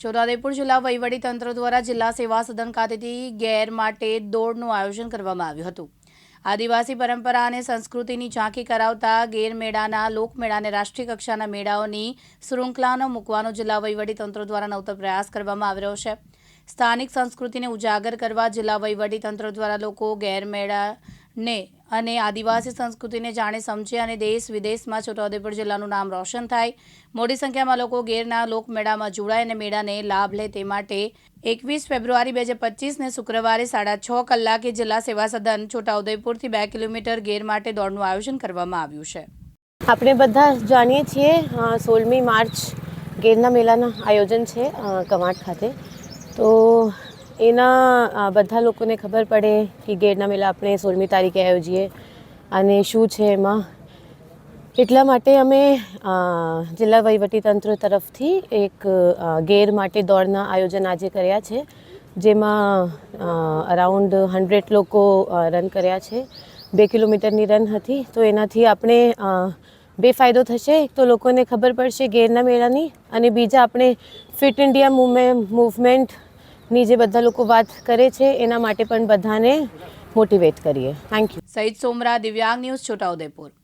છોટાઉદેપુર જિલ્લા તંત્ર દ્વારા જિલ્લા સેવા સદન ખાતેથી ગેર માટે દોડનું આયોજન કરવામાં આવ્યું હતું. આદિવાસી પરંપરા અને સંસ્કૃતિની ઝાંખી કરાવતા ગેરમેળાના લોકમેળાને રાષ્ટ્રીય કક્ષાના મેળાઓની શૃંખલાનો મૂકવાનો જિલ્લા તંત્ર દ્વારા નવતર પ્રયાસ કરવામાં આવી રહ્યો છે. સ્થાનિક સંસ્કૃતિને ઉજાગર કરવા જિલ્લા તંત્ર દ્વારા લોકો ગેરમેળાને અને આદિવાસી સંસ્કૃતિને જાણે સમજે અને દેશ વિદેશમાં છોટાઉદેપુર જિલ્લાનું નામ રોશન થાય. મોટી સંખ્યામાં લોકો ગેરના લોકમેળામાં જોડાય અને મેળાને લાભ લે તે માટે એકવીસ ફેબ્રુઆરી બે હજાર પચીસને શુક્રવારે સાડા છ કલાકે જિલ્લા સેવા સદન છોટાઉદેપુરથી બે કિલોમીટર ગેર માટે દોડનું આયોજન કરવામાં આવ્યું છે. આપણે બધા જાણીએ છીએ સોળમી માર્ચ ગેરના મેળાના આયોજન છે કવાંટ ખાતે. તો એના બધા લોકોને ખબર પડે કે ગેરના મેળા આપણે સોળમી તારીખે આયોજીએ અને શું છે એમાં. એટલા માટે અમે જિલ્લા વહીવટીતંત્ર તરફથી એક ગેર માટે દોડના આયોજન આજે કર્યા છે, જેમાં અરાઉન્ડ હંડ્રેડ લોકો રન કર્યા છે. બે કિલોમીટરની રન હતી, તો એનાથી આપણે બે ફાયદો થશે. એક તો લોકોને ખબર પડશે ગેરના મેળાની અને બીજા આપણે ફિટ ઇન્ડિયા મૂવમે મૂવમેન્ટની જે બધા લોકો વાત કરે છે, એના માટે પણ બધાને મોટિવેટ કરીએ. થેન્ક યુ સહિત સોમરા દિવ્યાંગ ન્યૂઝ છોટાઉદેપુર.